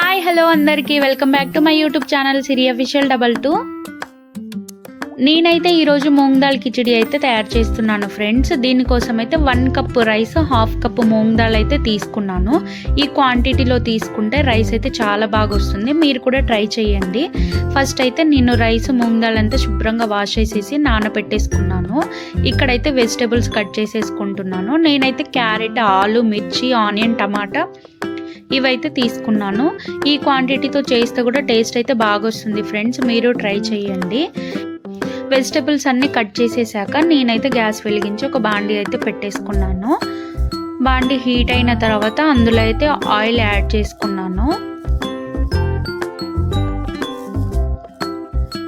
Hi hello అందరికీ. Welcome back to my YouTube channel Siri official double two నేనైతే ఈరోజు మూంగ్ దాల్ కిచిడి అయితే తయారు చేస్తున్నాను ఫ్రెండ్స్. దీనికోసం అయితే one cup rice half cup moong dal అయితే తీసుకున్నాను. ఈ క్వాంటిటీలో తీసుకుంటే రైస్ అయితే చాలా బాగా వస్తుంది. మీరు కూడా ట్రై చేయండి. ఫస్ట్ అయితే నేను రైస్ మూంగ్ దాల్ అంతా శుభ్రంగా వాష్ చేసేసి నానబెట్టేసుకున్నాను. ఇక్కడైతే వెజిటేబుల్స్ కట్ చేసేసుకుంటున్నాను. నేనైతే క్యారెట్ ఆలు మిర్చి ఆనియన్ టమాటా ఇవైతే తీసుకున్నాను. ఈ క్వాంటిటీతో చేస్తే కూడా టేస్ట్ అయితే బాగా వస్తుంది ఫ్రెండ్స్ మీరు ట్రై చేయండి. వెజిటబుల్స్ అన్నీ కట్ చేసేసాక నేనైతే గ్యాస్ వెలిగించి ఒక బాండీ అయితే పెట్టేసుకున్నాను. బాండీ హీట్ అయిన తర్వాత అందులో అయితే ఆయిల్ యాడ్ చేసుకున్నాను.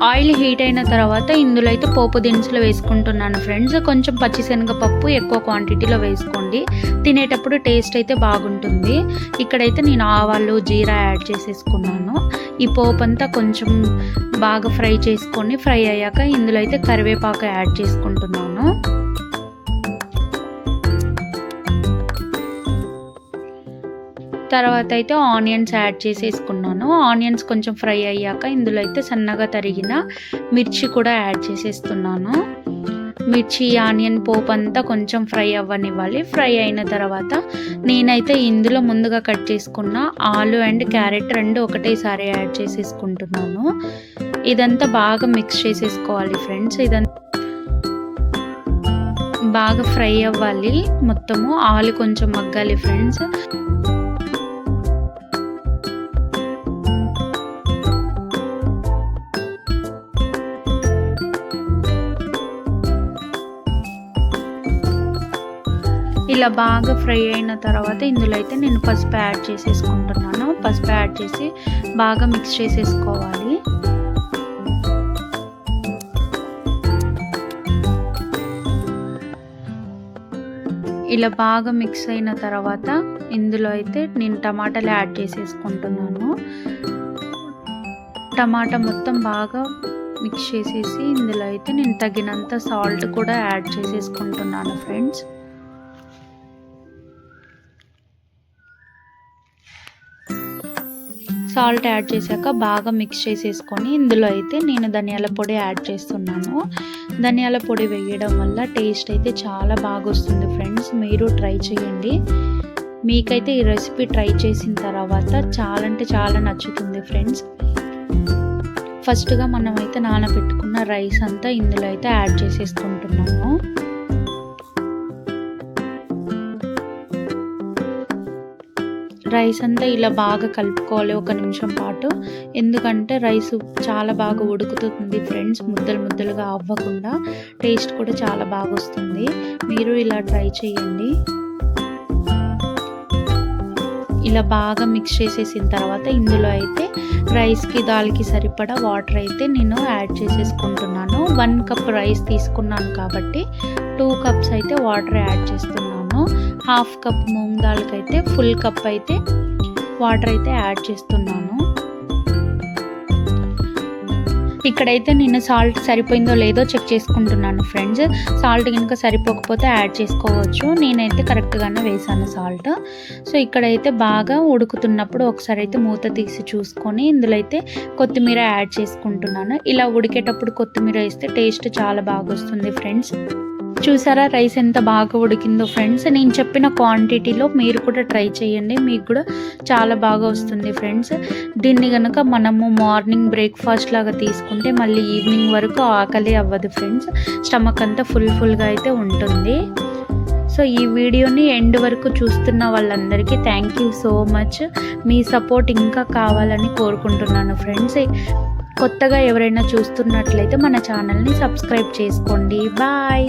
ఆయిల్ హీట్ అయిన తర్వాత ఇందులో అయితే పోపు దినుసులు వేసుకుంటున్నాను ఫ్రెండ్స్. కొంచెం పచ్చిశనగపప్పు ఎక్కువ క్వాంటిటీలో వేసుకోండి. తినేటప్పుడు టేస్ట్ అయితే బాగుంటుంది. ఇక్కడైతే నేను ఆవాలు జీరా యాడ్ చేసేసుకున్నాను. ఈ పోపు అంతా కొంచెం బాగా ఫ్రై చేసుకొని ఫ్రై అయ్యాక ఇందులో అయితే కరివేపాకు యాడ్ చేసుకుంటున్నాను. తర్వాత అయితే ఆనియన్స్ యాడ్ చేసేసుకున్నాను. ఆనియన్స్ కొంచెం ఫ్రై అయ్యాక ఇందులో అయితే సన్నగా తరిగిన మిర్చి కూడా యాడ్ చేసేస్తున్నాను. మిర్చి ఆనియన్ పోపు అంతా కొంచెం ఫ్రై అవ్వనివ్వాలి. ఫ్రై అయిన తర్వాత నేనైతే ఇందులో ముందుగా కట్ చేసుకున్న ఆలు అండ్ క్యారెట్ రెండు ఒకటేసారి యాడ్ చేసేసుకుంటున్నాను. ఇదంతా బాగా మిక్స్ చేసేసుకోవాలి ఫ్రెండ్స్. ఇదంతా బాగా ఫ్రై అవ్వాలి. మొత్తము ఆలు కొంచెం మగ్గాలి ఫ్రెండ్స్. ఇలా బాగా ఫ్రై అయిన తర్వాత ఇందులో అయితే నేను పసుపు యాడ్ చేసేసుకుంటున్నాను. పసుపు యాడ్ చేసి బాగా మిక్స్ చేసేసుకోవాలి. ఇలా బాగా మిక్స్ అయిన తర్వాత ఇందులో అయితే నేను టమాటాలు యాడ్ చేసేసుకుంటున్నాను. టమాటా మొత్తం బాగా మిక్స్ చేసేసి ఇందులో అయితే నేను తగినంత సాల్ట్ కూడా యాడ్ చేసేసుకుంటున్నాను ఫ్రెండ్స్ సాల్ట్ యాడ్ చేశాక బాగా మిక్స్ చేసేసుకొని ఇందులో అయితే నేను ధనియాల పొడి యాడ్ చేస్తున్నాను. ధనియాల పొడి వేయడం వల్ల టేస్ట్ అయితే చాలా బాగా వస్తుంది ఫ్రెండ్స్. మీరు ట్రై చేయండి. మీకైతే ఈ రెసిపీ ట్రై చేసిన తర్వాత చాలా అంటే చాలా నచ్చుతుంది ఫ్రెండ్స్. ఫస్ట్గా మనమైతే నానబెట్టుకున్న రైస్ అంతా ఇందులో అయితే యాడ్ చేసేసుకుంటున్నాము. రైస్ అంతా ఇలా బాగా కలుపుకోవాలి ఒక నిమిషం పాటు. ఎందుకంటే రైస్ చాలా బాగా ఉడుకుతుంది ఫ్రెండ్స్ ముద్దలు ముద్దలుగా అవ్వకుండా టేస్ట్ కూడా చాలా బాగా వస్తుంది. మీరు ఇలా ట్రై చేయండి. ఇలా బాగా మిక్స్ చేసేసిన తర్వాత ఇందులో అయితే రైస్కి దాల్కి సరిపడా వాటర్ అయితే నేను యాడ్ చేసేసుకుంటున్నాను. వన్ కప్ రైస్ తీసుకున్నాను కాబట్టి టూ కప్స్ అయితే వాటర్ యాడ్ చేస్తున్నాను. హాఫ్ కప్ మూంగ్ దాల్కి అయితే ఫుల్ కప్ అయితే వాటర్ అయితే యాడ్ చేస్తున్నాను. ఇక్కడైతే నేను సాల్ట్ సరిపోయిందో లేదో చెక్ చేసుకుంటున్నాను ఫ్రెండ్స్. సాల్ట్ కనుక సరిపోకపోతే యాడ్ చేసుకోవచ్చు. నేనైతే కరెక్ట్గానే వేసాను సాల్ట్. సో ఇక్కడైతే బాగా ఉడుకుతున్నప్పుడు ఒకసారి అయితే మూత తీసి చూసుకొని ఇందులో అయితే కొత్తిమీర యాడ్ చేసుకుంటున్నాను. ఇలా ఉడికేటప్పుడు కొత్తిమీర వేస్తే టేస్ట్ చాలా బాగా వస్తుంది ఫ్రెండ్స్. చూసారా? రైస్ ఎంత బాగా ఉడికిందో ఫ్రెండ్స్. నేను చెప్పిన క్వాంటిటీలో మీరు కూడా ట్రై చేయండి. మీకు కూడా చాలా బాగా వస్తుంది ఫ్రెండ్స్. దీన్ని కనుక మనము మార్నింగ్ బ్రేక్ఫాస్ట్ లాగా తీసుకుంటే మళ్ళీ ఈవినింగ్ వరకు ఆకలి అవ్వదు ఫ్రెండ్స్. స్టమక్ అంతా ఫుల్ ఫుల్గా అయితే ఉంటుంది. సో ఈ వీడియోని ఎండ్ వరకు చూస్తున్న వాళ్ళందరికీ థ్యాంక్ యూ సో మచ్. మీ సపోర్ట్ ఇంకా కావాలని కోరుకుంటున్నాను ఫ్రెండ్స్. కొత్తగా ఎవరైనా చూస్తున్నట్లయితే మన ఛానల్ని సబ్స్క్రైబ్ చేసుకోండి. బాయ్.